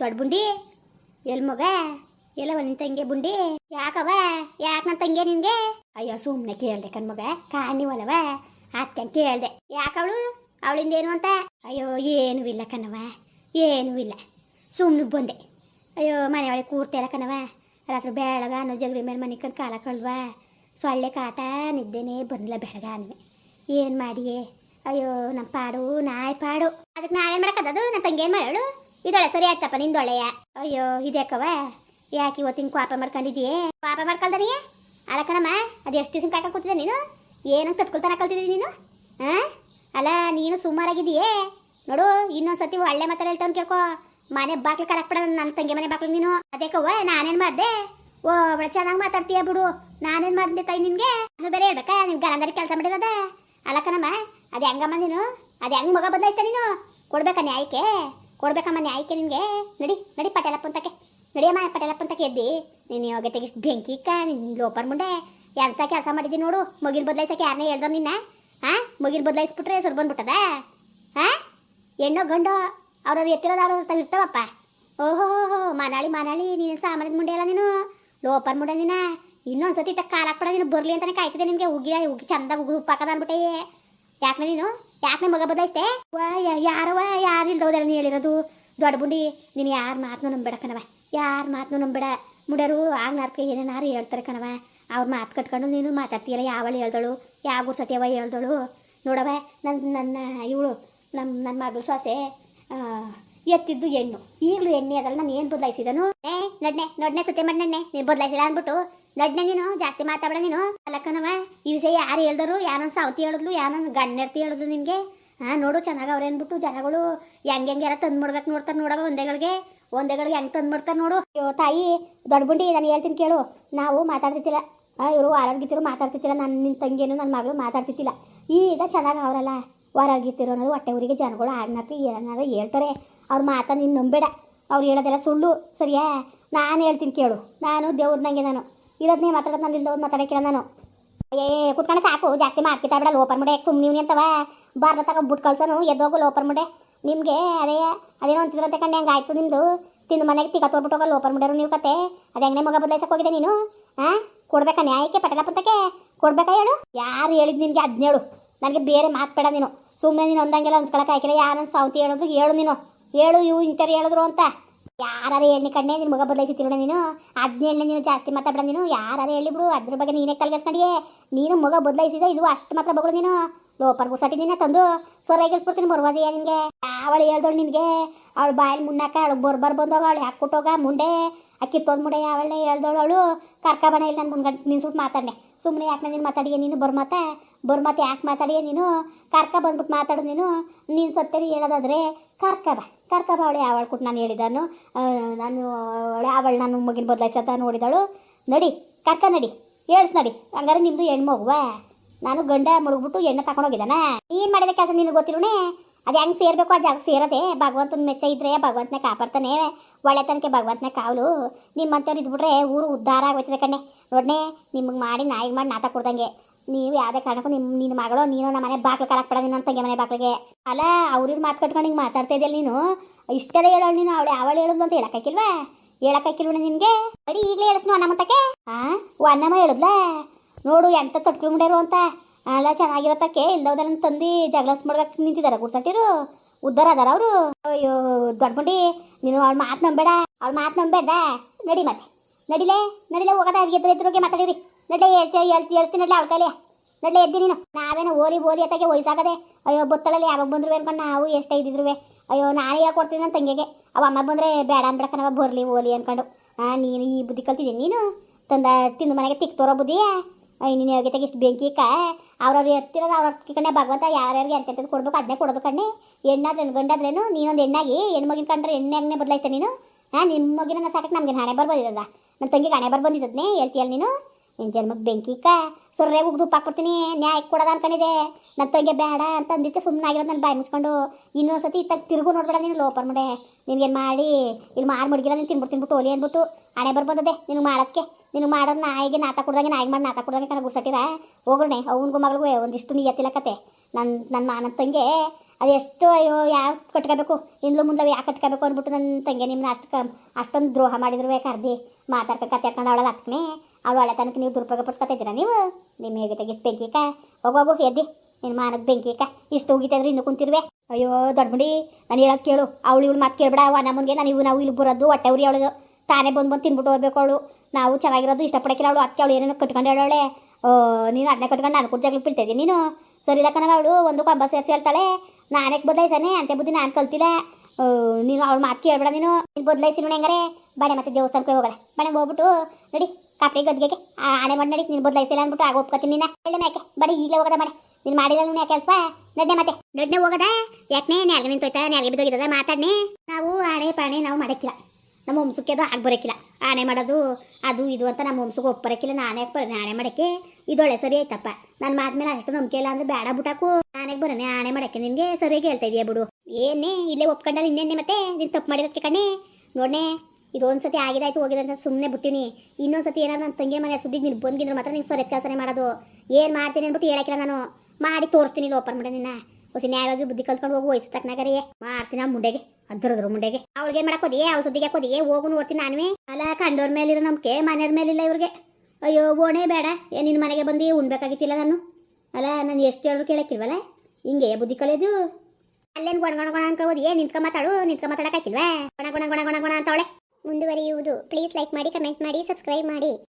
ದೊಡ್ಡ ಬುಂಡಿ? ಎಲ್ ಮಗ? ಎಲ್ಲವ ನಿನ್ ತಂಗಿ ಬುಂಡಿ? ಯಾಕವ ಯಾಕೆ ನನ್ನ ತಂಗಿ ನಿನ್ಗೆ? ಅಯ್ಯೋ ಸುಮ್ಮನೆ ಕೇಳ್ದೆ ಕಣ್ ಮಗ. ಕಾಣಿವಲ್ಲವ ಅದಕ್ಕೆ ಕೇಳ್ದೆ. ಯಾಕವಳು? ಅವಳಿಂದ ಏನು ಅಂತ? ಅಯ್ಯೋ, ಏನೂ ಇಲ್ಲ ಕಣವ ಏನೂ ಇಲ್ಲ. ಸುಮ್ಮನೆ ಬಂದೆ. ಅಯ್ಯೋ, ಮನೆ ಒಳಗೆ ಕೂರ್ತಿಲ್ಲ ಕಣವ ರಾತ್ರಿ ಬೆಳಗ ಅನ್ನೋ ಜಗದ ಮೇಲೆ ಮನೆ ಕಂಡು ಕಾಲ ಕಳ್ವ ಸೊಳ್ಳೆ ಕಾಟ, ನಿದ್ದೆನೇ ಬಂದಿಲ್ಲ ಬೆಳಗ ಅನ್ವೆ ಏನು ಮಾಡಿಯೇ? ಅಯ್ಯೋ ನಮ್ಮ ಪಾಡು, ನಾಯಿ ಪಾಡು. ಅದಕ್ಕೆ ನಾವೇನು ಮಾಡೋಕ್ಕದದು ನನ್ನ ತಂಗಿ ಏನು ಮಾಡೋಳು ಇದೊಳೆ ಸರಿ ಆಯ್ತಪ್ಪ ನಿಂದೊಳೆಯ ಅಯ್ಯೋ ಇದ್ಯಾಕವ ಯಾಕೆ ಇವತ್ತಿನ ಪಾಪ ಮಾಡ್ಕೊಂಡಿದ್ದೀಯೇ? ಪಾಪ ಮಾಡ್ಕೊಳ್ದಾರಿಯ ಅಲ್ಲ ಕಣಮ್ಮ, ಅದು ಎಷ್ಟು ದಿವಸ ಕಾಯ್ಕೊಂಡು ಕೂತಿದ್ದೆ ನೀನು? ಏನಂತ ಕತ್ಕೊಳ್ತಾನ ಕಲ್ತಿದ್ದೀನಿ ನೀನು? ಹಾಂ ಅಲ್ಲ, ನೀನು ಸುಮಾರಾಗಿದ್ದೀಯೇ? ನೋಡು, ಇನ್ನೊಂದ್ಸತಿ ಒಳ್ಳೆ ಮಾತಾಡ ಹೇಳ್ತಾವ್ ಕೇಳ್ಕೊ. ಮನೆ ಬಾಕ್ಲು ಕಲಕ್ಬಿಡ ನನ್ನ ತಂಗಿ ಮನೆ ಬಾಕ್ಲು ನೀನು. ಅದಕ್ಕವ್ವ ನಾನೇನು ಮಾಡ್ದೆ? ಓ, ಅವಳ ಚೆನ್ನಾಗಿ ಮಾತಾಡ್ತೀಯ ಬಿಡು. ನಾನೇನು ಮಾಡಿದೆ ತಾಯಿ ನಿನ್ಗೆ? ನಾನು ಬೇರೆ ಹೇಳ್ಬೇಕಾ? ನಿನ್ ಗಲಂದರಿ ಕೆಲಸ ಮಾಡಿರೋದೆ? ಅಲ್ಲ ಕಣಮ್ಮ, ಅದು ಹೆಂಗಮ್ಮ ನೀನು? ಅದು ಹೆಂಗ್ ಮಗ ಬದಲಾಯ್ತ ನೀನು? ಕೊಡ್ಬೇಕಾ ನ್ಯಾಯಕ್ಕೆ? ಕೊಡ್ಬೇಕಮ್ಮ ನ್ಯಾಯಕ್ಕೆ ನಿನ್ಗೆ ನಡಿ ನಡಿ ಪಟೇಲಪ್ಪಂತಕ್ಕೆ ನಡಿಯಮ್ಮ ಪಟೇಲಪ್ಪಂತಕ್ಕೆ ಎದ್ದಿ. ನೀನು ಇವಾಗ ತೆಗಿಷ್ಟು ಬೆಂಕಿ ನಿನ್ನ ಲೋಪರ್ ಮುಂಡೆ. ಎಂಥ ಕೆಲಸ ಮಾಡಿದ್ದೀನಿ ನೋಡು? ಮಗಿನ ಬದಲಾಯ್ಸಕ್ಕೆ ಯಾರನ್ನೇ ಹೇಳ್ದವ್ ನಿನ್ನ? ಹಾ ಮಗಿನ ಬದಲಾಯಿಸ್ಬಿಟ್ರೆ ಸರ್ ಬಂದ್ಬಿಟ್ಟದ? ಹಾ ಹೆಣ್ಣು ಗಂಡು ಅವ್ರವ್ರು ಎತ್ತಿರೋದು ಅವ್ರವ್ರ ಇರ್ತಾವಪ್ಪ? ಓಹೋ ಮನಾಳಿ ಮನಾಳಿ, ನೀನು ಸಾಮಾನ್ಯದ ಮುಂಡೆ ಅಲ್ಲ ನೀನು. ಲೋಪರ್ ಮುಂಡೆ ನಿನ್ನ ಇನ್ನೊಂದು ಸತಿ ಕಾಲ ಹಾಕ್ಬಿಡ ನೀನು ಬರಲಿ ಅಂತಾನೆ ಕಾಯ್ತಿದೆ ನಿನಗೆ. ಉಗಿ ಉಗಿ ಚಂದ ಉಗಿ ಉಪ್ಪಾಕದ ಅನ್ಬಿಟ್ಟೆ ಯಾಕೆ ನೀನು? ಯಾಕೆ ಮಗ ಬದಲಾಯಿಸ್ತೆ ವಾ ಯಾರವ ಯಾರು ಇಲ್ದೋದಲ್ಲ ನೀ ಹೇಳಿರೋದು? ದೊಡ್ಡ ಬುಂಡಿ, ನೀನು ಯಾರ ಮಾತನ್ನು ನಂಬೇಡ ಕಣವ ಯಾರ ಮಾತನ್ನು ನಂಬೇಡ ಮುಡರು ಆಗ ನಾರ್ಕ ಏನೇನಾರು ಹೇಳ್ತಾರೆ ಕಣವ ಅವ್ರ ಮಾತು ಕಟ್ಕೊಂಡು ನೀನು ಮಾತಾಡ್ತೀಯಲ್ಲ, ಯಾವಳು ಹೇಳ್ದಳು? ಯಾವ ಸತಿಯವ ಹೇಳ್ದಳು? ನೋಡವ ನನ್ನ ನನ್ನ, ಇವಳು ನಮ್ಮ ನನ್ನ ಮಗಳು ಸೊಸೆ ಎತ್ತಿದ್ದು ಹೆಣ್ಣು. ಈಗಲೂ ಎಣ್ಣೆ ಅದಲ್ಲ, ನಾನು ಏನು ಬದಲಾಯಿಸಿದನು? ಏ, ನಡ್ನೆ ನಡ್ನೆ ಸತ್ಯ ಮಾಡಿ ನಡ್ನೆ ನೀನು ಬದಲಾಯಿಸಿಲ್ಲ ಅಂದ್ಬಿಟ್ಟು ನಡ್ನೆ ನೀನು, ಜಾಸ್ತಿ ಮಾತಾಡ ನೀನು. ಅಲ್ಲಕ್ಕನವ, ಈ ವಿಷಯ ಯಾರು ಹೇಳ್ದರು, ಯಾರನ್ನ ಸಾವತಿ ಹೇಳಿದ್ಲು, ಯಾರನ್ನ ಗಣ್ಣೆರ್ತಿ ಹೇಳಿದ್ಲು ನಿನಗೆ? ಹಾ, ನೋಡು ಚೆನ್ನಾಗಿ ಅವ್ರು ಅಂದ್ಬಿಟ್ಟು ಜನಗಳು ಹೆಂಗೆ ಹೆಂಗೆ ಯಾರ ತಂದು ಮಾಡ್ಬೇಕು ನೋಡ್ತಾರೆ ನೋಡವ ಒಂದೇಗಳಿಗೆ. ಒಂದೇಗಳಿಗೆ ಹೆಂಗೆ ತಂದು ಮಾಡ್ತಾರೆ ನೋಡು. ಅಯ್ಯೋ, ತಾಯಿ, ದೊಡ್ಡ ಬುಂಡಿ, ನಾನು ಹೇಳ್ತೀನಿ ಕೇಳು. ನಾವು ಮಾತಾಡ್ತಿದ್ದಿಲ್ಲ. ಇವರು ಆರೋಗ್ಯತಿರು ಮಾತಾಡ್ತಿದ್ದಿಲ್ಲ. ನನ್ನ ನಿನ್ನ ತಂಗಿಯನ್ನು ನನ್ನ ಮಗಳು ಮಾತಾಡ್ತಿದ್ದಿಲ್ಲ. ಈಗ ಚೆನ್ನಾಗಿ ಅವರಲ್ಲ ಹೊರಗಿತ್ತಿರೋ ಅನ್ನೋದು ಹೊಟ್ಟೆ ಊರಿಗೆ ಜನಗಳು ಆಡ್ನಾಕ ಏನಾದ್ರು ಹೇಳ್ತಾರೆ. ಅವ್ರ ಮಾತ ನಿನ್ನ ನಂಬೇಡ ಅವ್ರು ಹೇಳೋದೆಲ್ಲ ಸುಳ್ಳು, ಸರಿಯಾ? ನಾನು ಹೇಳ್ತೀನಿ ಕೇಳು. ನಾನು ದೇವ್ರ ನಂಗೆ ನಾನು. ಇರೋದನ್ನೇ ಮಾತಾಡೋದು ನಾನು ಇಲ್ದವ್ರು ಮಾತಾಡೋಕ್ಕಿಲ್ಲ ನಾನು. ಏ ಕುತ್ಕೊಂಡು ಸಾಕು. ಜಾಸ್ತಿ ಮಾಡ್ಕಿತಾ ಬಿಡ ಲೋಪರ್ ಮುಡೆ ಸುಮ್ಮನೆ ನೀವು ಅಂತವ. ಬಾರ್ದ ತಗೊ ಬಿಟ್ಟು ಕಳ್ಸೋನು. ಎದ್ದೋಗು ಲೋಪರ್ ಮುಡೆ ನಿಮಗೆ ಅದೇ, ಅದೇನೋ ಅಂತ ಕಂಡೆ ಹಂಗೆ ಆಯ್ತು ನಿಮ್ಮದು ತಿಂದು ಮನೆಗೆ ತಿಗ ತೋರ್ಬಿಟ್ಟು ಹೋಗೋ ಲೋಪರ್ ಮುಡೇರು ನೀವು ಕತೆ. ಅದು ಹೆಂಗೆ ಮಗ ಬದಲಾಯಿಸಕ್ಕೆ ಹೋಗಿದೆ ನೀನು? ಹಾಂ ಕೊಡ್ಬೇಕಾ ನ್ಯಾಯಕ್ಕೆ ಪಟಲ ಪುತ್ತಕ್ಕೆ ಕೊಡ್ಬೇಕಾ ಹೇಳು? ಯಾರು ಹೇಳಿದ್ ನಿನಗೆ ಹದಿನೇಳು ನನಗೆ ಬೇರೆ ಮಾತ್ಬೇಡ ನೀನು. ಸುಮ್ಮನೆ ನೀನು ಒಂದಂಗೆಲ್ಲ ಅನ್ಸ್ಕೊಳಕ್ಕೆ ಹಾಕಿಲ್ಲ ಯಾರನ್ನು ಸಾವಂತಿ ಹೇಳಿದ್ರು ಹೇಳು ನೀನು. ಹೇಳು, ಇವು ಇಂಥವ್ರು ಹೇಳಿದ್ರು ಅಂತ. ಯಾರು ಹೇಳಿ ಕಣ್ಣೆ ನಿನ್ನ ಮಗ ಬದಲಾಯಿಸಿತ್ತಿಲ್ಲ ನೀನು? ಹದಿನೇಳನೇ ನೀನು, ಜಾಸ್ತಿ ಮಾತಾಡ ನೀನು. ಯಾರು ಹೇಳಿ ಬಿಡು, ಅದ್ರ ಬಗ್ಗೆ ನೀನೇ ಕಲ್ಗೆಸ್ಕೊಂಡಿಯೇ ನೀನು ಮಗ ಬದಲಾಯಿಸಿದ ಇದು ಅಷ್ಟು ಮಾತ್ರ ಬಗಳು ನೀನು. ಲೋಪರ್ ಗುಸಾಟಿ ನಿನ್ನ ತಂದು. ಸೊರಗಿಸ್ಬಿಡ್ತೀನಿ ಬರ್ಬೋದಯ್ಯ ನಿನಗೆ. ಅವಳು ಹೇಳ್ದೋಳು ನಿನಗೆ. ಅವಳು ಬಾಯಲ್ಲಿ ಮುನ್ನಾಕ, ಅವಳು ಬರ್ಬರ್ ಬಂದೋಗ, ಅವಳು ಹಾಕ್ಕೊಟ್ಟೋಗ ಮುಂಡೆ. ಅಕ್ಕಿ ತೋದ್ ಮುಡೆ ಅವಳನ್ನೇ ಹೇಳ್ದೋಳು ಅವಳು. ಕರ್ಕಬಣ ಇಲ್ಲ ನನ್ನ ನಾನು ನಿನ್ ಸುಟ್ ಮಾತಾಡ್ನೆ. ಸುಮ್ಮನೆ ಯಾಕೆ ನೀನು ಮಾತಾಡಿಯ ನೀನು? ಬರ್ಮಾತ ಬರ್ಮಾತ ಯಾಕೆ ಮಾತಾಡಿಯ ನೀನು? ಕರ್ಕ ಬಂದ್ಬಿಟ್ಟು ಮಾತಾಡು ನೀನು. ನೀನು ಸತ್ತೇರಿ ಹೇಳೋದಾದ್ರೆ ಕರ್ಕಬ ಕರ್ಕಬ ಅವಳು ಯಾವಳು ಕೊಟ್ಟು ನಾನು ಹೇಳಿದನು ನಾನು ಅವಳೆ ಅವಳು ನಾನು ಮಗಿನ ಬದಲಾಯಿಸತ್ತ ನೋಡಿದಳು. ನಡಿ, ಕರ್ಕ ನಡಿ. ಹೇಳ್ಸ್ ನಡಿ. ಹಂಗಾರೆ ನಿಮ್ಮದು ಹೆಣ್ಮಗುವ ನಾನು ಗಂಡ ಮುಳುಗ್ಬಿಟ್ಟು ಎಣ್ಣೆ ತಗೊಂಡೋಗಿದ್ದಾನ ನೀನು ಮಾಡಿದ ಕೆಲಸ ನಿನಗೆ ಗೊತ್ತಿರೋಣೆ ಅದು ಹೆಂಗೆ ಸೇರಬೇಕು? ಆ ಜಾಗ ಸೇರದೆ. ಭಗವಂತನ ಮೆಚ್ಚ ಇದ್ರೆ ಭಗವಂತನೇ ಕಾಪಾಡ್ತಾನೆ. ಒಳ್ಳೆತನಕ್ಕೆ ಭಗವಂತನೇ ಕಾವಲು. ನಿಮ್ಮಂಥವ್ರು ಇದ್ಬಿಟ್ರೆ ಊರು ಉದ್ಧಾರ ಆಗೋಯ್ತದೆ ಕಣ್ಣೆ. ನೋಡ್ನೆ, ನಿಮಗೆ ಮಾಡಿ ನಾಯಿಗೆ ಮಾಡಿ ನಾತ ಕೊಡ್ದಂಗೆ. ನೀವು ಯಾವುದೇ ಕಾರಣಕ್ಕೂ ನಿಮ್ಮ ನಿನ್ನ ಮಗಳು, ನೀನು ನಮ್ಮ ಮನೆ ಬಾಕ್ಲು ಕಲಾಕ್ಬೇಡ ನಿನ್ನ ತಂಗಿ ಮನೆ ಬಾಕ್ಲಿಗೆ ಅಲ್ಲ ಅವ್ರಿಗೆ ಮಾತು ಕಟ್ಕೊಂಡು ಹಿಂಗೆ ಮಾತಾಡ್ತಾ ಇದೆಯಲ್ಲ ನೀನು? ಇಷ್ಟೆಲ್ಲ ಹೇಳೋಳು ನೀನು, ಅವಳು ಅವಳು ಹೇಳೋದು ಅಂತ ಹೇಳಕ್ಕಾಕಿಲ್ವಾ ಹೇಳಕ್ಕಾಕಿಲ್ವ ನಿನಗೆ? ಅಡಿ ಈಗಲೇ ಹೇಳಿಸ್ನು ಅನ್ನಮತ್ತಕ್ಕೆ ಹಾಂ ಓ, ಅನ್ನಮ್ಮ ಹೇಳಿದ್ಲಾ? ನೋಡು, ಎಂತ ತೊಟ್ಕೊಂಡ್ ಮುಡ್ಯಾರು ಅಂತ. ಅಲ್ಲ, ಚೆನ್ನಾಗಿರತ್ತಕ್ಕೆ ಇಲ್ದವ್ದಲ್ಲ ತಂದು ಜಗಳಸ್ ಮಾಡ್ದಕ್ಕೆ ನಿಂತಿದ್ದಾರೆ ಗುಡ್ಸಟ್ಟಿರು. ಉದ್ದಾರ ಅದಾರ ಅವರು. ಅಯ್ಯೋ ದೊಡ್ಡ ಮುಂಡಿ ನೀನು ಅವ್ಳ ಮಾತು ನಂಬೇಡ ಅವ್ಳ ಮಾತು ನಂಬೇಡ ನಡಿ ಮತ್ತೆ. ನಡಿಲೇ? ನಡಿಲೇ, ಹೋಗದ, ಎದ್ರ ಎದುರಿಗೆ ಮಾತಾಡಿರಿ. ನಡ್ಲೆ ಹೇಳ್ತಿ ಹೇಳ್ತಿ ಹೇಳ್ತೀನಿ ನಡ್ಲೆ ಅವಳ ನಡ್ಲೆ ನೀನು. ನಾವೇನೋ ಓಲಿ ಓಲಿ ಅತ್ತಾಗೆ ವಯಸ್ಸಾಗದೆ, ಅಯ್ಯೋ ಬುತ್ತಳಲ್ಲಿ ಯಾವಾಗ ಬಂದ್ರು ಅನ್ಕೊಂಡು ನಾವು ಎಷ್ಟೇ ಇದ್ದಿದ್ರು ಅಯ್ಯೋ ನಾನೇ ಕೊಡ್ತೀನಿ ನನ್ನ ತಂಗಿಗೆ. ಅವ ಅಮ್ಮ ಬಂದರೆ ಬೇಡ ಅನ್ಬೇಡ ಕಣವ ಬರಲಿ ಓಲಿ ಅನ್ಕೊಂಡು. ನೀನು ಈ ಬುದ್ಧಿ ಕಲ್ತಿದ್ದೀನಿ ನೀನು? ತಂದ ತಿಂದು ಮನೆಗೆ ತಿಕ್ ತೋರೋ ಬುದ್ಧಿಯ? ಅಯ್ಯ ನೀನು ಯೋಗ್ಯತೆಗೆ ಇಷ್ಟು ಬೆಂಕಿ ಕಾ? ಅವ್ರವ್ರು ಎತ್ತಿರೋ ಅವ್ರ ಕಣ್ಣೆ ಭಗವಂತ, ಯಾರ್ಯಾರಿಗೆ ಎಂತೆಂಥದ್ದು ಕೊಡ್ಬೇಕು ಅದನ್ನೇ ಕೊಡೋದು ಕಣ್ಣೆ. ಹೆಣ್ಣಾದ್ರೆ ಗಂಡಾದ್ರೇನು ನೀನೊಂದು ಹೆಣ್ಣಾಗಿ ಹೆಣ್ಣು ಮಗಿನ ಕಂಡ್ರೆ ಎಣ್ಣೆ ಹಂಗೆ ನೀನು? ಹಾಂ ನಿಮ್ಮ ಮಗಿನ ಸಾಕಕ್ಕೆ ನಮ್ಗೆ ಹಣೆ ಬರ್ ಬಂದಿದ್ದದ ನನ್ನ ತಂಗಿಗೆ ಹಣೆ ಬರ್ ಹೇಳ್ತೀಯಲ್ಲ ನೀನು? ನಿನ್ನ ಜನ್ಮಕ್ಕೆ ಬೆಂಕಿ ಕ ಸೊರ್ರೆ ಉಗ್ದು ಉಪ್ಪಾಕ್ಬಿಡ್ತೀನಿ ನ್ಯಾಯ ಕೊಡೋದ ಅನ್ಕೊಂಡಿದೆ ನನ್ನ ತಂಗೆ ಬೇಡ ಅಂತ ಅಂದಿದ್ದಕ್ಕೆ ಸುಮ್ಮನೆ ಆಗಿರೋದು ನಾನು ಬಾಯಿ ಮುಚ್ಕೊಂಡು ಇನ್ನೊಂದ್ಸತಿ ಇತ್ತಾಗ ತಿರುಗು ನೋಡ್ಬೇಡ ನೀನು ಲೋಪರ್ ಮುಡೆ. ನಿನಗೇನು ಮಾಡಿ ಇಲ್ಲಿ ಮಾಡಿ ಮಡಗಿಲ್ಲ, ನೀನು ತಿನ್ಬಿಟ್ಟು ತಿನ್ಬಿಟ್ಟು ಓಲಿ ಅಂದ್ಬಿಟ್ಟು ಹಣೆ ಬರ್ಬೋದದೆ ನಿನಗೆ ಮಾಡೋದಕ್ಕೆ ನಿನಗೆ ಮಾಡೋದು ನಾಯಿಗೆ ನಾತ ಕೊಡ್ದಂಗೆ, ನಾಯಿಗೆ ಮಾಡಿ ನಾತ ಕೊಡ್ದಂಗೆ ಕಣ ಗುಡ್ಸಟ್ಟಿರ. ಹೋಗ್ರಣೆ, ಅವ್ನಿಗೂ ಮಗಳಿಗೂ, ಒಂದಿಷ್ಟು ನೀ ಕತೆ. ನನ್ನ ನನ್ನ ನನ್ನ ತಂಗಿ ಅದು ಎಷ್ಟು ಅಯ್ಯೋ ಯಾವ ಕಟ್ಕೋಬೇಕು? ಇಂದ್ಲು ಮುಂದೆ ಯಾಕೆ ಕಟ್ಕೋಬೇಕು ಅಂದ್ಬಿಟ್ಟು ನನ್ನ ತಂಗಿ ನಿಮ್ಮನ್ನ ಅಷ್ಟು ಅಷ್ಟೊಂದು ದ್ರೋಹ ಮಾಡಿದ್ರು ಕರ್ದಿ ಮಾತಾಡ್ಕೊಂಡು ಹಾಕೊಂಡು ಅವಳಲ್ಲ ಹತ್ಕನೆ ಅವಳು ಒಳ್ಳೆ ತನಕ ನೀವು ದುರುಪಯೋಗ ಪಡಿಸ್ಕೊತಿದ್ದೀರಾ ನೀವು? ನಿಮ್ಮ ಹೇಗೆ ತೆಗಿಸ್ ಬೆಂಕಿಕ ಹೋಗೋಗು ಎದ್ದಿ. ನಿನ್ನ ಮಾನದ ಬೆಂಕಿಕ ಇಷ್ಟು ಹೋಗಿತ್ತಿದ್ರೆ ಇನ್ನು ಕುಂತಿರ್ವೆ? ಅಯ್ಯೋ ದೊಡ್ಡಬಿಡಿ ನಾನು ಹೇಳೋದು ಕೇಳು. ಅವಳು ಇವಳು ಮಾತು ಕೇಳ್ಬೇಡ. ಅವ ಮುಂದೆ ನಾನು ಇವು ನಾವು ಇಲ್ಲಿ ಬರೋದು, ಹೊಟ್ಟೆ ಉರಿ ಅವಳು ತಾನೇ ಬಂದು ಬಂದು ತಿನ್ಬಿಟ್ಟು ಹೋಗ್ಬೇಕು ಅವಳು. ನಾವು ಚೆನ್ನಾಗಿರೋದು, ಇಷ್ಟಪಡಕ್ಕಿಲ್ಲ ಅವಳು. ಅದಕ್ಕೆ ಅವಳು ಏನೇನು ಕಟ್ಕೊಂಡು ಹೇಳೋಳೆ ಓ, ನೀನು ಅದನ್ನ ಕಟ್ಕೊಂಡು ನಾನು ಕೂಡ ಜಗಳ ನೀನು? ಸರಿ ಇಲ್ಲ ಅವಳು, ಒಂದು ಕಂಬ ಸೇರಿಸಿ ಹೇಳ್ತಾಳೆ. ನಾನೇ ಬದಲಾಯಿಸಾನೆ ಅಂತ ಬುದ್ಧಿ ನಾನು ಕಲ್ತಿಲ್ಲ. ನೀನು ಅವಳು ಮಾತು ಕೇಳಬೇಡ ನೀನು. ನೀನು ನೋಡಿ ಹೆಂಗಾರೆ? ಬಡೆ ಮತ್ತೆ ದೇವಸ್ಥಾನಕ್ಕೆ ಹೋಗಲ್ಲ. ಬಡೆ ಹೋಗ್ಬಿಟ್ಟು ನಡಿ ಕಾಪಿ ಗದ್ಗೆಗೆ. ಆ, ಆಣೆ ಮಾಡಿ ನಡಿ ನೀನು ಬದಲಾಯಿಸಿಲ್ಲ ಅಂದ್ಬಿಟ್ಟು ಆಗ ಒಪ್ಕೊತೀನಿ ನೀನು. ಇಲ್ಲ ಯಾಕೆ ಬಡಿ ಈಗಲೇ ಹೋಗದ ಮಾಡಿ ನೀನು ಮಾಡಿಲ್ಲ ನೀನು ಕೆಲಸ ನಡ್ನೆ ಮತ್ತೆ. ನಡ್ನೆ ಹೋಗದ? ಯಾಕೆ ನ್ಯಾಲ್ಗೆ ನಿಂತೋಯ್ತಾ ನೆಲ್ಗೆ ಬಿದ್ದೋಗಿದ್ದದ ಮಾತಾಡ್ನೆ? ನಾವು ಆಣೆ ಪಾಣೆ ನಾವು ಮಾಡಕ್ಕಿಲ್ಲ. ನಮ್ಮ ವಂಶಕ್ಕೆ ಅದು ಆಗಿ ಬರೋಕ್ಕಿಲ್ಲ. ಆಣೆ ಮಾಡೋದು ಅದು ಇದು ಅಂತ ನಮ್ಮ ವಂಶಕ್ಕೆ ಒಪ್ಪರಕ್ಕಿಲ್ಲ. ನಾನೇ ಬರೋಣ ಆಣೆ ಮಾಡೋಕ್ಕೆ ಇದೊಳ್ಳೆ ಸರಿ ಆಯ್ತಪ್ಪ. ನನ್ನ ಮಾತ್ಮೇಲೆ ಅಷ್ಟು ನಂಬಿಕೆ ಇಲ್ಲ ಅಂದ್ರೆ ಬೇಡ ಬಿಟ್ಟಾಕು ನಾನೇ ಬರೋಣ ಆಣೆ ಮಾಡಕ್ಕೆ ನಿನಗೆ ಸರಿಯಾಗಿ ಹೇಳ್ತಾ ಇದೀಯ ಬಿಡು. ಏನೇ ಇಲ್ಲೇ ಒಪ್ಕೊಂಡಲ್ಲ ಇನ್ನೇನೆ ಮತ್ತೆ? ನೀನು ತಪ್ಪು ಮಾಡಿರೋದಕ್ಕೆ ಕಣ್ಣೆ. ನೋಡ್ನೆ, ಇದೊಂದ್ಸತಿ ಆಗಿದಾಯ್ತು ಹೋಗಿದೆ ಅಂತ ಸುಮ್ಮನೆ ಬಿಟ್ಟಿನಿ. ಇನ್ನೊಂದ್ಸತಿ ಏನಾದ್ರು ನನ್ನ ತಂಗಿ ಮನೆ ಸುದ್ದಿಗೆ ನೀನು ಬಂದಿದ್ರು ಮಾತ್ರ ನೀನು ಸರಿ ಕೆಲಸನೇ ಮಾಡೋದು. ಏನು ಮಾಡ್ತೀನಿ ಅಂದ್ಬಿಟ್ಟು ಹೇಳಕ್ಕಿಲ್ಲ ನಾನು. ಮಾಡಿ ತೋರಿಸ್ತೀನಿ ಓಪನ್ ಮಾಡಿ ನಿನ್ನ ಹೊಸ ನ್ಯಾಯವಾಗಿ ಬುದ್ಧಿ ಕಲ್ತ್ಕೊಂಡು ಹೋಗು, ವಯಸ್ಸು ತಕ್ಕನಾಗರಿ ಮಾಡ್ತೀನಿ ಆ ಮುಂಡೆಗೆ, ಅದ್ರದ್ರು ಮುಂಡೆಗೆ. ಅವಳಿಗೆ ಏನು ಮಾಡಕ್ಕೋದಿಯೇ ಅವಳ ಸುದ್ದಿಗೆ ಹಾಕೋದಿಯೇ ಹೋಗು ನೋಡ್ತೀನಿ ನಾನುವೇ. ಅಲ್ಲ, ಕಂಡೋರ್ ಮೇಲಿರೋ ನಂಬಿಕೆ, ಮನೆಯವ್ರ ಮೇಲಿಲ್ಲ ಇವ್ರಿಗೆ. ಅಯ್ಯೋ ಬೋಣೆ ಬೇಡ. ಏ, ನಿನ್ನ ಮನೆಗೆ ಬಂದು ಉಣ್ಬೇಕಾಗಿತ್ತಿಲ್ಲ ನಾನು. ಅಲ್ಲ, ನಾನು ಎಷ್ಟು ಹೇಳಿದ್ರು ಕೇಳಕ್ಕಿಲ್ವಲ್ಲ? ಹಿಂಗೆ, ಬುದ್ಧಿ ಕಲಿಯೋದು ಅಲ್ಲೇನು ಗೊಣ ಗೊಣ ಗೊಣ ಏ, ನಿಂತ್ಕೊ ಮಾತಾಡು, ನಿಂತ್ಕೊ ಮಾತಾಡಕ್ಕಿಲ್ವಾ ಗೊಣ ಗೊಣ ಗೊಣ ಗೊಣ ಗೊಣ ಅಂತವಳೆ ಮುಂದುವರಿಯುವುದು. ಪ್ಲೀಸ್ ಲೈಕ್ ಮಾಡಿ ಕಮೆಂಟ್ ಮಾಡಿ ಸಬ್ಸ್ಕ್ರೈಬ್ ಮಾಡಿ.